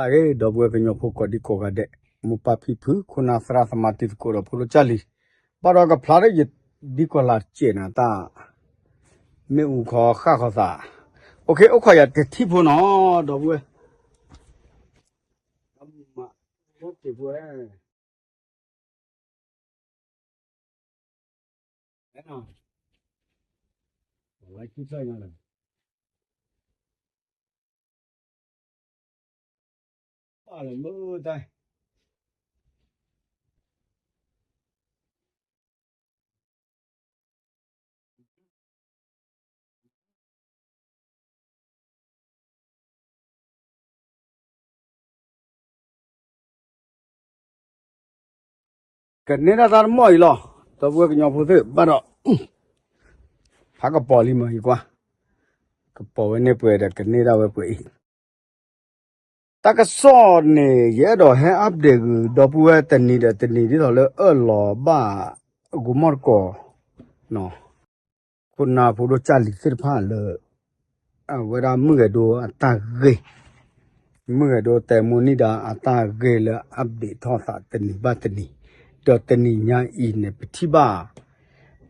လာကေဒဘွေပညောဖို့ကဒီကိုကတဲ့မူပပိဖူခုနာစရာသမာတိကိုရဖလိုချလီပါတော့ကဖလာရဒီကိုလာချေနာတာမေ à là mưa đây. Cái này là ra mỏi lò. Tôi vừa cái nhỏ phụ nữ bắt đầu. Phá cái bò đi mà qua cái bò này bưởi được cái này đâu bưởi တကစောနေရတော့ဟဲအပ်ဒေတော့ပူဝဲတနီတဲ့တနီဒီတော့လေအလောဘာဂူမော်ကိုနော်ခုနာဖူတော့ချလီစစ်ဖာလေအဝရမှုကတော့အတဂေမှုကတော့တဲမူနီဒါအတဂေလအပ်ဒေထောသာတနီဘတနီတော့တနီညာဤနေပတိပါ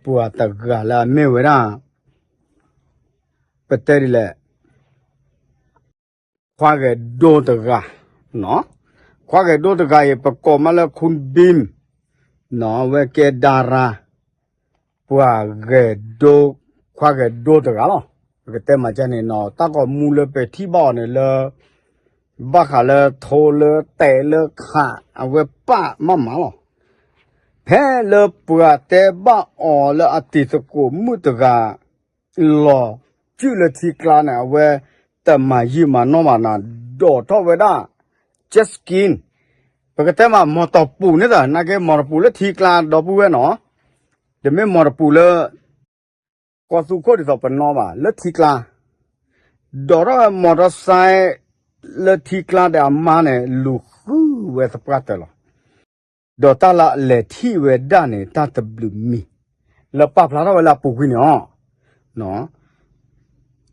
ပူအတဂလာမေဝရပတဲရီလေ ခွာကဲဒိုတကနော်ခွာကဲဒိုတကရေပကောမလခွန်ဘင်းနော်ဝဲကဲဒါရာပွာကဲဒိုခွာကဲဒိုတကလောကတဲ့မချနေနော်တကောမူလပဲထိဘောနေလဘာခလထိုလတဲလခအဝဲပမမလောဖဲလပွာတဲဘအော်လအတိစကိုမူတကလောကျူလတိကလာနေဝဲ တမယီမနောမနာဒေါ်တော့ဝဒ just skin ပကတဲ့မှာမော်တော်ပူနေတာနာကဲမော်တော်ပူလက်ထီကလာတော့ပူရဲ့နော်ဒီမဲ့မော်တော်ပူလကောစုခိုဒီတော့ပနောပါလက်ထီကလာဒေါ်ရမော်တော်ဆိုင်လက်ထီကလာတဲ့အမနဲ့လူခူဝဲစပရတ်တယ်လို့ဒေါ်တလာလက်ထီဝဲဒနဲ့တတ်ဘလူမီလပပလာတော့လာပူခွင်းနော်နော်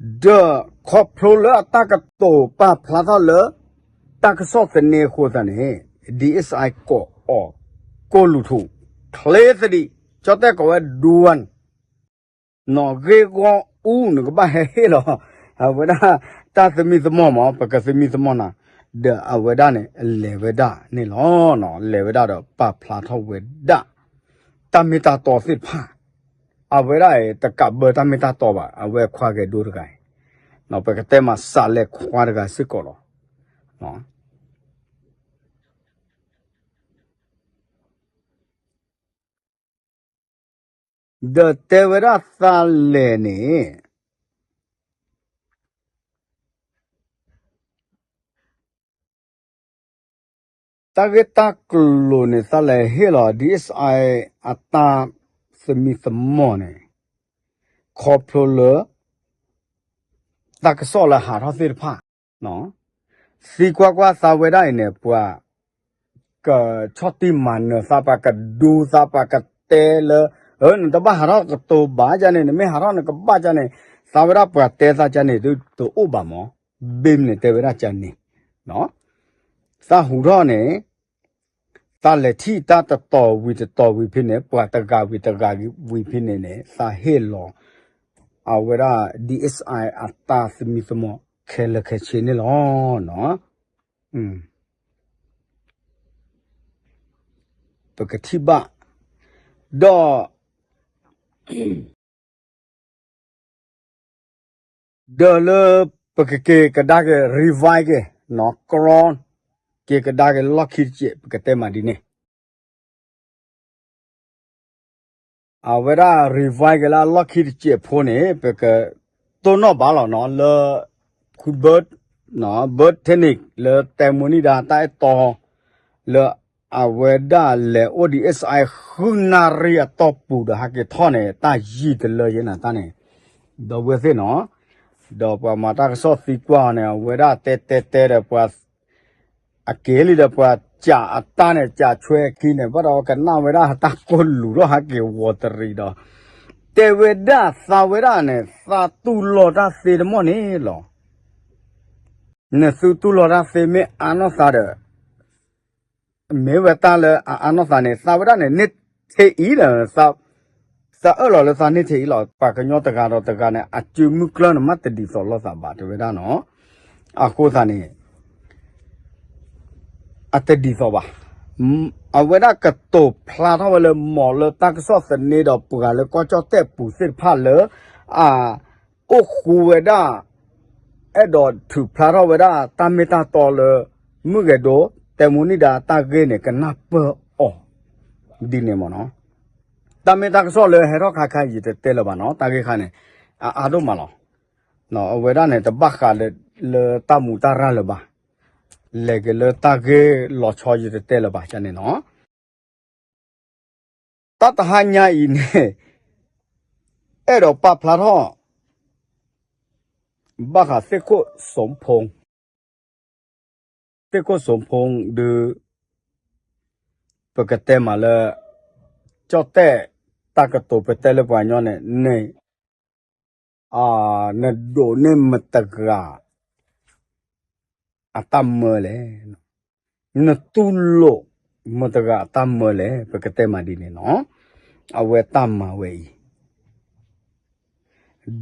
de khoprola takato pa phlata le takso tne kho tane dsi ko o ko lu thu khle sadi chote ko wa duan no ge go u no ba he he lo awada ta sami samo ma pa ka sami samo na de awada ne leveda ne lo no leveda do pa phlata weda tamita to sit pha အဝဲရတကဘတမတာတော့ပါအဝဲခွာခဲ့ဒိုးတကိုင် နော်ပကတဲ့မှာစလက်ခွာတကစစ်ကောလို့နော်ဒတေဝရသလဲနေတကတကလိုနေသလဲဟေလာ DSI အတာစမီသမွန်နေခေါပလိုလ ตักสอละหาทอสิผะเนาะสีกว่ากว่าสาเวได้เนี่ยปัวก็ชอติมันเนซาปากะดูซาปากะเตเลเออนั่นตบหาเราก็ตัวบาจาเนี่ยไม่หาเราเนี่ยก็บาจาเนี่ยสาวราปัวเตซาจาเนี่ยตัวอุบามอเบมเนี่ยเตเวราจาเนี่ยเนาะซาหูเราเนี่ยตาเลที่ตาตะต่อวิตะต่อวิพินเนี่ยปัวตะกาวิตะกาวิพินเนี่ยซาเฮลอ အဝရ DSI အတာစမီသမခဲလခဲချင်းနေလောနော်อืมပကတိဘဒေါ်ဒေါ်လပကကေကဒါကရီဗိုင်ကေနော်ကရွန်ကေကဒါကလောက်ခိချေပကတဲ့မဒီနေ အဝရ revive ကလာ lucky ချေဖိုးနေပကတော့တော့ဘာလို့နော်လခုဘတ်နော် bird technique လတဲမနီဒါတိုင်တော်လအဝဒလေ ODSI ခုနာရီတော့ပူဒါဟာကေထောနေတာရည်တယ်လရနာတနေတော့ဝဲစေနော်တော့ပမာတာဆော့စီကွာနေဝဲဒါတဲတဲတဲတဲ့ပွားအကေလီတဲ့ပွား ကြာအတားနဲ့ကြာချွဲခင်းနေဘာတော့ကနာဝဲဒါတာကိုလူတော့ဟာကေဝတရီတော့တေဝဒသာဝဲဒါနဲ့သာတူလော်တာစေတမော့နေလော ne su tu lo ra se me ano sa de me wa ta le ano sa ne sa wa da ne ne te i le sa sa ơ lo le sa ne te i lo pa ka nyo ta ga ro ta ga ne a chu mu klo na ma te di so lo sa ba de we da no a ko sa ne a te di so ba အဝဒကတောဖလာတော့လေမော်လတကဆော့စနေတော့ပူကလေကောချတဲ့ပူစစ်ဖလေအာအခုဝဒအဲ့တော့သူဖလာတော့ဝဒတမီတာတော်လေမှုကတော့တမူနီဒါတကေနေကနပ်အော်ဒီနေမနော်တမီတာကဆော့လေဟဲတော့ခါခါရတဲ့တဲလပါနော်တကေခါနေအာအာတော့မလားနော်အဝဒနဲ့တပတ်ခါလေလေတမူတာရလေပါ လေကလေတာကေလောချောရတဲ့လေပါချနေနော်တတဟညာဤနေအဲ့တော့ပပလာတော့ဘာခစကုစုံဖုံစကုစုံဖုံဒီပကတဲ့မလာကြော့တဲ့တကတိုပတဲ့လေပွားညောနေနေအာနဒိုနေမတက ရာ atammele na tullo motaga atammele pekete madine no awe tamma we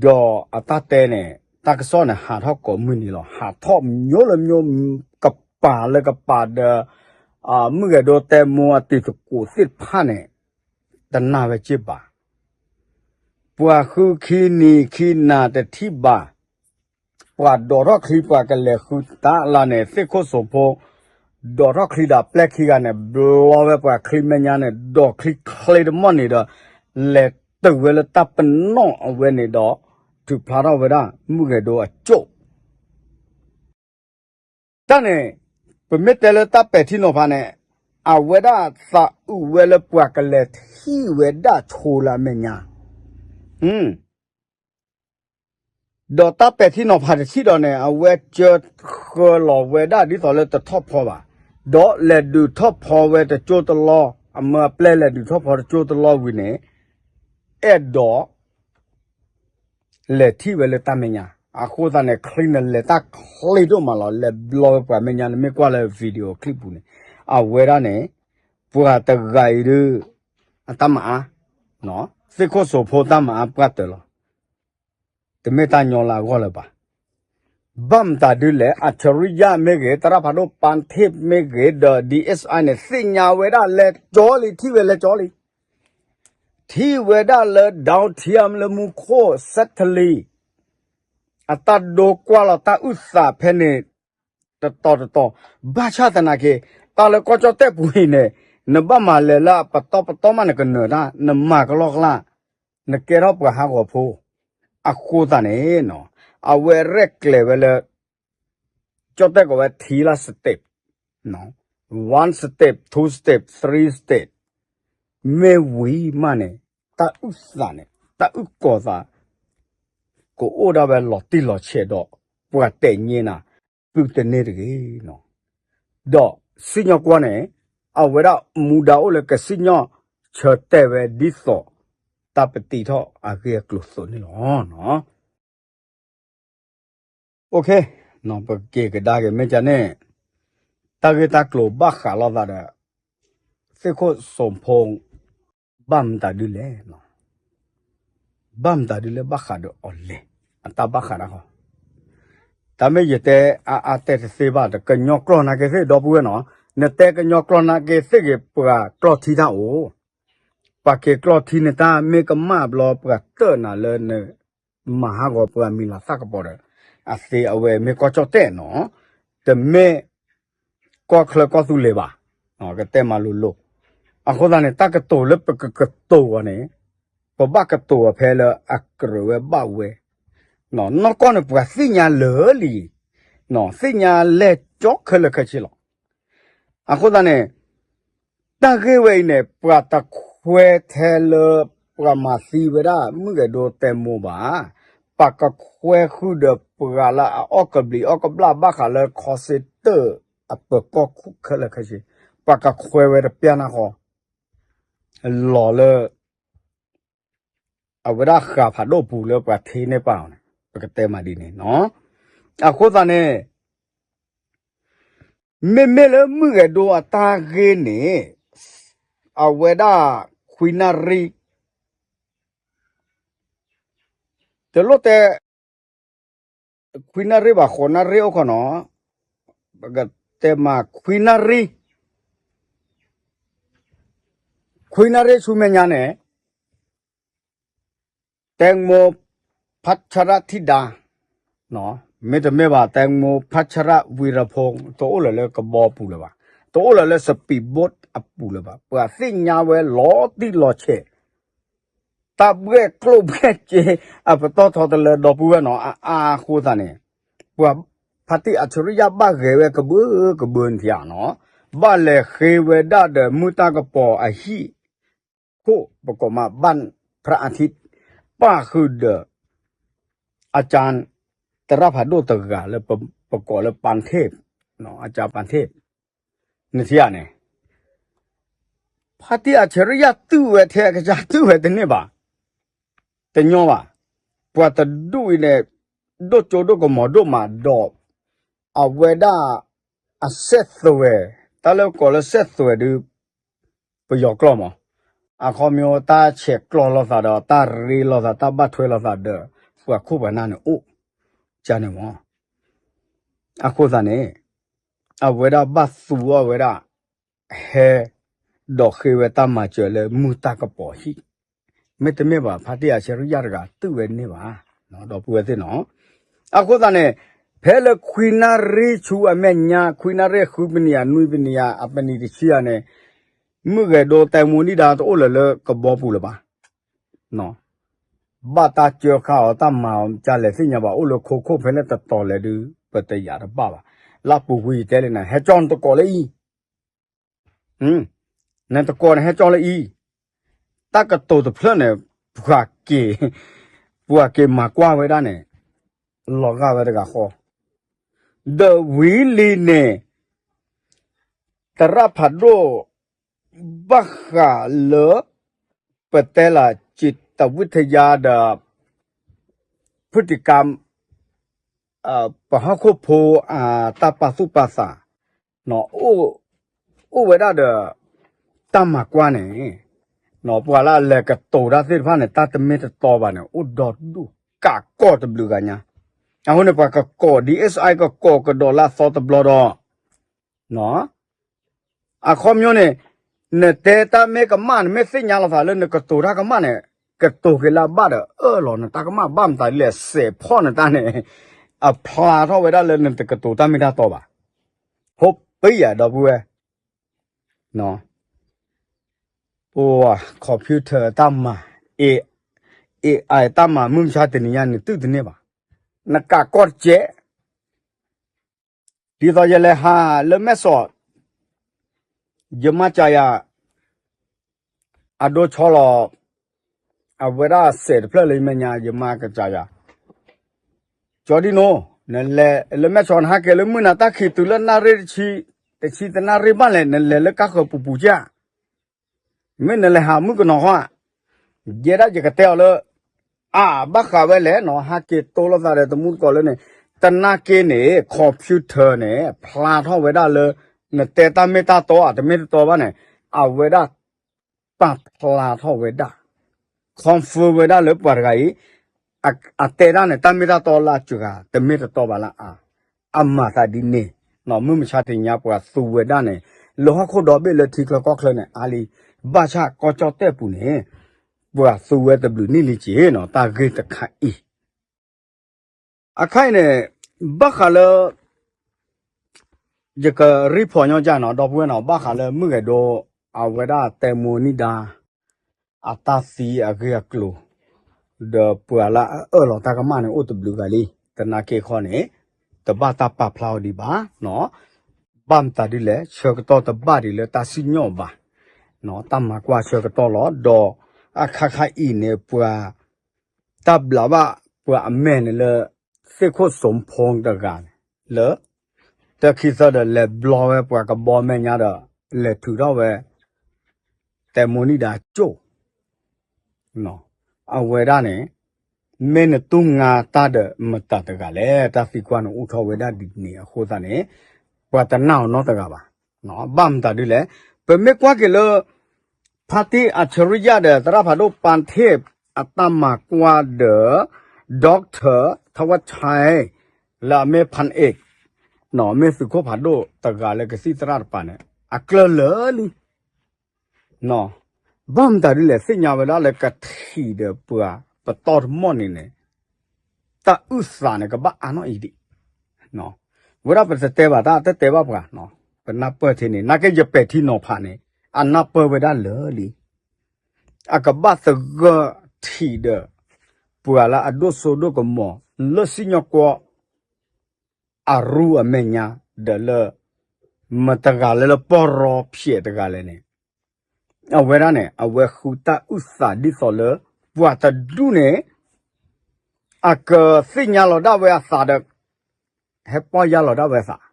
do atate ne takso ne ha tho ko muni lo ha tho myo le myo ka pa le ka pa de a mu ge do te mo ati ko sit pha ne tana we chip ba pwa khu khi ni khi na te thi ba ပွာဒေါ်ရခလီပွာကလေခုတာလာနေစစ်ခုဆိုဖို့ဒေါ်ရခလီဒါပလက်ခီကနေဘလောဝဲပွာခလီမညာနဲ့ဒေါ်ခလီခလီဒမနီဒါလက်တဝဲလတပ်ပနောအဝဲနေတော့သူဖလာတော့ဝဲတာမှုကေတော့အကျုပ်တန်းနေပမစ်တယ်လတပ်ပဲတီနိုဖာနဲ့အဝဲတာသာဥဝဲလပွာကလေသီဝဲဒါချိုလာမညာဟွန်း ဒေါ်တာပက်တီနော်ဖာချီတော့ ਨੇ အဝဲချတ်ခေါ်လောဝဲဒါဒီတော်လဲတထော့ဖော်ပါဒေါ်လက်ဒူထော့ဖော်ဝဲတချို့တလောအမပလဲလက်ဒူထော့ဖော်တချို့တလောဝင်းနေအဲ့တော့လက်တီဝဲလက်တမညာအခုသားနဲ့ clean လက်တာ clean တော့မလားလက် blog ပါမညာမေကွာလဲ video clip ဘူးနေအဝဲရနဲ့ပူဟာတဂိုင်ရအတမအားနော်စစ်ခို့ဆိုဖို့တမအားပတ်တယ်လို့ တမေတာညောလာကောလပါဘမ်တာဒူလေအချရိယမေကေတရဖာတို့ပန်သေမေကေဒ DSI နဲ့စညာဝေဒလေကြောလီထိဝေလေကြောလီထိဝေဒလေဒေါန်တီယမ်လေမူခိုစက်တလီအတဒိုကွာလတာဥစာဖဲနေတတော်တတော်ဘာချတနာကေတာလေကောချတဲ့ပူနေနဘမလေလာပတော့ပတော့မနကနနာနမကလောကလာနကေရောပဟာကိုဖိုး အခုတနေနော်အဝဲရက်လေဝဲလေကြောတဲ့ကဝဲထီလာစတက်နော် one step two step three step မေဝီမနဲ့တာဥစာနဲ့တာဥကောသာကိုအိုဒါပဲလော်တီလော်ချေတော့ပွားတဲ့ညင်းနာပြုတဲ့နေတကြီးနော်တော့စညကွာနဲ့အဝဲတော့မူဒါအိုလေကစညချတဲ့ပဲဒီစော ta pe ti tho a ke klo so ni lo no okay no pe ke ke da ke me cha ne ta ke ta klo ba kha lo da da se ko som phong bam ta du le no bam ta du le ba kha do o le ta ba kha da ho ဒါမဲ့ရတဲ့အအတက်စေပါတကညောကလနာကေစေတော့ဘူးနော်နတဲ့ကညောကလနာကေစေကေပူကကလော်ထီတာအို pa ke klo thi ne ta me ka ma blo pa te na le ne ma ha go pa mi la sa ka po de a se awe me ko cho te no te me ko khle ko su le ba no ka te ma lu lo a ko da ne ta ka to le pa ka ka to wa ne pa ba ka to phe le a kro we ba we no no ko ne pa si nya le li no si nya le cho khle ka chi lo a ko da ne ta ke we ne pa ta ခွဲ ထဲလပရမစီဝရမှုကဒိုတဲမောပါပကခွဲခုဒပရလာအောက်ကဘလီအောက်ကဘလာဘခလာခေါ်စတအပကခုခလခရှိပကခွဲဝရပြန်နာခေါ်လော်လအဝရခါဖာဒိုပူလပထေနေပောင်းပကတဲမဒီနေနော်အခုတနဲ့မေမေလမှုကဒေါ်အတာဂေနေအဝေဒခွိနာရီတလို့တဲ့ခွိနာရီဘာခေါ်နာရီအခနော်ဘဂတဲ့ မှာခွိနာရီခွိနာရီဆုမညာနဲ့တန်မောဖတ်ချရတိဒါနော်မေတ္တမေပါတန်မောဖတ်ချရဝီရဖုံတိုးလည်းလည်းကဘောပူလည်းပါတိုးလည်းလည်းစပီဘတ် အပူလည်းပါပွာသိညာဝဲလောတိလောချေတပ်ဘဲကလုတ်ဘဲချေအပတော်တော်တယ်တော့ပူနော်အာအာခိုးတာနေပွာဖတ်တိအချရိယဘဂေဝဲကဘူကဘွန်ဖျာနော်ဘာလေခေဝဒဒမူတာကပေါ်အဟိကိုပကမဘန်พระอาทิตย์ป้าคือเดออาจารย์ตระพัดโดตะกาแล้วประประกอบแล้วปานเทพเนาะอาจารย์ปานเทพนี่ที่อ่ะเนี่ย ဖာတိအချရိယသူ့ဝဲထဲကကြသူ့ဝဲတနေ့ပါတညောပါပွာတဒူနဲ့ဒိုချိုဒိုကမဒိုမာဒေါအဝဲဒါအဆက်သွဲတလောကောလဆက်သွဲဒူပယောကလောမအခေါ်မျိုးတာချက်ကလောလောသာတော့တာရီလောသာတပတ်ထွဲလောသာဒေပွာခုပနာနဲ့အိုဂျာနေမောအခုသနဲ့အဝဲဒါဘတ်သူဝဲဒါဟဲ ဒေါခေဝတမကျွလေမူတကပေါ်ဟိမေတ္တမေပါဖတ်ရချရရကသူ့ဝဲနေပါနော်တော့ပူဝဲသိနော်အခုသာနေဖဲလခွိနာရီချူအမေညာခွိနာရီခုပနီယာနွိပနီယာအပနီတချီယာနေမှုကဲတော့တိုင်မူနီဒါတော့လလကဘောပူလပါနော်ဘာတာကျော်ခါတမအောင်ကြလေစညာပါအိုလခိုခိုဖဲလက်တတော်လေဒူပတရရပါပါလာပူဝီတဲလေနာဟဲချွန်တကောလေဟင်း นั่นตะโกนให้จอละอีตากระโตตะเพื่อนเนี่ยปวกเกปวกเกมากว่าไว้ได้เนี่ยหลอกกันไว้ได้ก็ขอ the wheel เนี่ยตราพัดโรบักหาเลเปเตลาจิตวิทยาดาพฤติกรรมอ่าปะฮะโคโพอ่าตาปาสุปาสาเนาะอู้อู้ไว้ได้เดอ တမကွာနေနော်ပွာလာလက်ကတော်ရသေဖာနဲ့တတမေတတော်ပါနဲ့ဥဒေါ်ဒူကာကော့တဘလူကညာအခုနပါကကော့ DSI ကကော့ကဒေါ်လာသော့တဘလော်တော့နော်အခေါ်မျိုးနဲ့နေတဲ့တမေကမန်မေစညာလာဖာလနဲ့ကတော်ရကမနဲ့ကတော်ကလာဘာအဲ့လောနတကမဘမ်တိုင်လက်စေဖောနတနဲ့အဖလာတော့ဝဲတယ်နဲ့ကတော်တမေတာတော့ပါဟုတ်ပေးရတော့ဘူးပဲနော် ta le se pho ne ta ne a phla tho we da le ne ka to ta me da to ba ho pe ya do bu e no o computer ta ma e e ai ta ma mum cha de ni ya ne tu de ne ba na ka ko je ဒီတော့ရလေဟာ le me so ယမချာယာအဒိုချောလအဝရဆေဖလလိမညာယမကချာယာဂျော်ဒီနိုနလေလမချွန်ဟာကလမနာတခိတူလနာရချီတချီတနာရိမလဲနလေလကခပူပူကြ ไม่นั่นเลยหามุกนอฮะเจระจะกระเตวเลยอ่าบักขาไว้แล้วนอฮะเกตโตละตาเดตมุดก่อนเลยเนี่ยตนาเกเนี่ยคอมพิวเตอร์เนี่ยพลาดห้องไว้ได้เลยเนี่ยแต่ตาไม่ตาโตอาจจะไม่โตบ้านเนี่ยเอาไว้ได้ปัดพลาดห้องไว้ได้คอมฟิวไว้ได้เลยปวดไงအတဲရနဲ့တမီတာတော်လာချူကတမီတာတော်ပါလားအာအမသာဒီနေနော်မြမချတဲ့ညပွားသူဝဲတာနဲ့လောဟခုတော်ပဲလက်ထီကကောက်လနဲ့အာလီ ဘာချကောချောတဲ့ပူနေဘွာဆိုဝဲတဘလူနိလိချေနော်တာဂေတခိုင်အခိုင်နဲ့ဘခါလယကရိဖော်ညောကြနော်တော့ပွဲနော်ဘခါလမှုကေတော့အဝဒတေမိုနီဒာအတာစီအဂေကလိုဒပူလာအော်လောတာကမနဲ့အိုတဘလူကလေးတနာကေခေါနေတပတာပဖလာဒီပါနော်ဘမ်တာဒီလေချောကတော့တပဒီလေတာစီညောပါ ကဘောမဲညာတော့လေထူတော့ပဲတေမူနီဒါကျို့နော်အဝေဒနဲ့မင်းတုံငါတတဲ့မတတကလေတဖီကွာနဥထောဝေဒဒီနေအခုသနဲ့ပွာတနောနော်တကပါနော်ဘမ်တာဒီလေပမေကွာကလေ ဖာတီအချရိယတဲ့တရဖာဒိုပန်ထေအတမကွာတဲ့ဒေါက်တာทวัชชัยလာမေဖန်เอกနော်မေစုခောဖာဒိုတကလည်းကစီတရပန်အကလလလီနော်ဘမ်တာဒီလေစညာဝလာလေကတိတဲ့ပွာပတော်မော်နေနေတာဥစာနေကဘာအနောအီဒီနော် ဝရပစတဲပါတာတဲပါပါနော်ပနပတိနေနာကေကြပက်တီနော်ဖာနေ အနပဝဒလလီအကဘတ်ဂတီဒပူလာအဒိုဆိုဒိုကမောလစီညကောအရူအမညာဒလမတကလည်းလပေါ်ရောဖြစ်တကလည်းနေအဝရနဲ့အဝခုတာဥစာဒီဆိုလဘွာတဒူနေအကစညာလောဒဝဲစာဒ he po ya lo da we sa me me pe ko kho pha don he po ya lo sa ta ga khi ga li mo no he po ya lo sa ta ga khi ga li de khi plata ka ma ta na ke ni no a we da mu ta ka po hi te e lo da te hi a khwe ja di ba no ka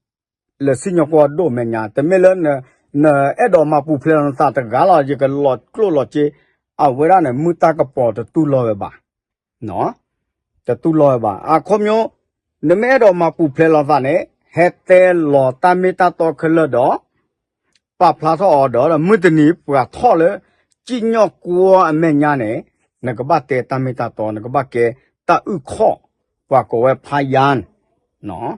တူလောပါအခုမျိုးနမဲတော်မှာပူဖလန်စာနဲ့ဟက်တဲလော်တမီတာတော့ခလတော့ပပလာတော့တော့မွတနီပွာထော်လေจิညောကောအမေညာနဲ့ငကဘတဲတမီတာတော့ငကဘကဲတာဥခောပွာကိုဝဲဖာယန်နော်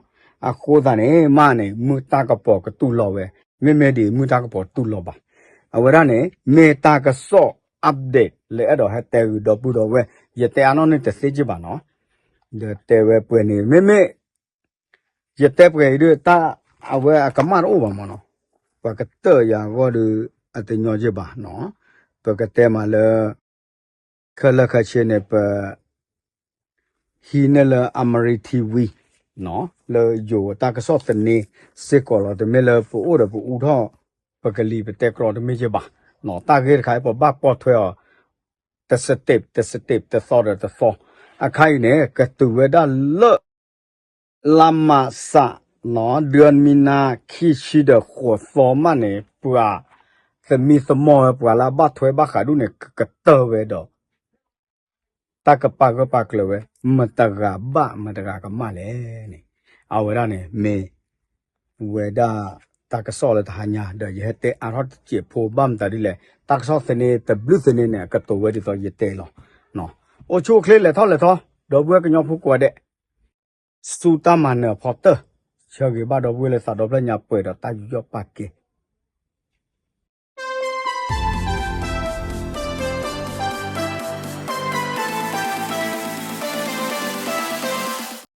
အခုဒါနေမနေမူတာကပေါ်ကတူလောပဲမေမေဒီမူတာကပေါ်တူလောပါအဝရနေမေတာကစော update လေအဲ့တော့ဟဲ့တဲယူတော့ပူတော့ဝဲရတဲ့အနောနဲ့တစေကြပါနော်ဒီတဲဝဲပွေနေမေမေရတဲ့ပွေရတာအဝဲကမန်အိုပါမနော်ပကတဲ့ရကောဒီအတညောကြပါနော်ပကတဲ့မှာလေခလခချင်းနေပဟီနလအမရီတီဝီ နော်လေယိုတာကဆော့တနေစေကောလတမေလပူအိုရပူဦးထောပကလီပတက်ကောတမေချပါနော်တာဂေခိုင်ပဘပေါ်ထွဲတစတက်တစတက်တဆောရတဆောအခိုင်နေကတူဝဒလလမဆာနော်เดือนมีนาခိရှိတဲ့ခေါ်စောမနေပွာသမီစမောပွာလာဘထွဲဘခါဒုနေကတော်ဝဲတော့ ta ka pa ka pa klo we ma ta ga ba ma ta ga ka ma le ni a we ra ne me we da ta ka so le ta nya da ye te a ro che pho bam ta ri le ta ka so se ne te blu se ne ne ka to we di to ye te lo no o chu kle le tho le tho do bwe ka nyo phu kwa de su ta ma ne pho te ချောကေဘာတော့ဝဲလဲစာတော့ပြညာပွဲတော့တာယူရပါကေ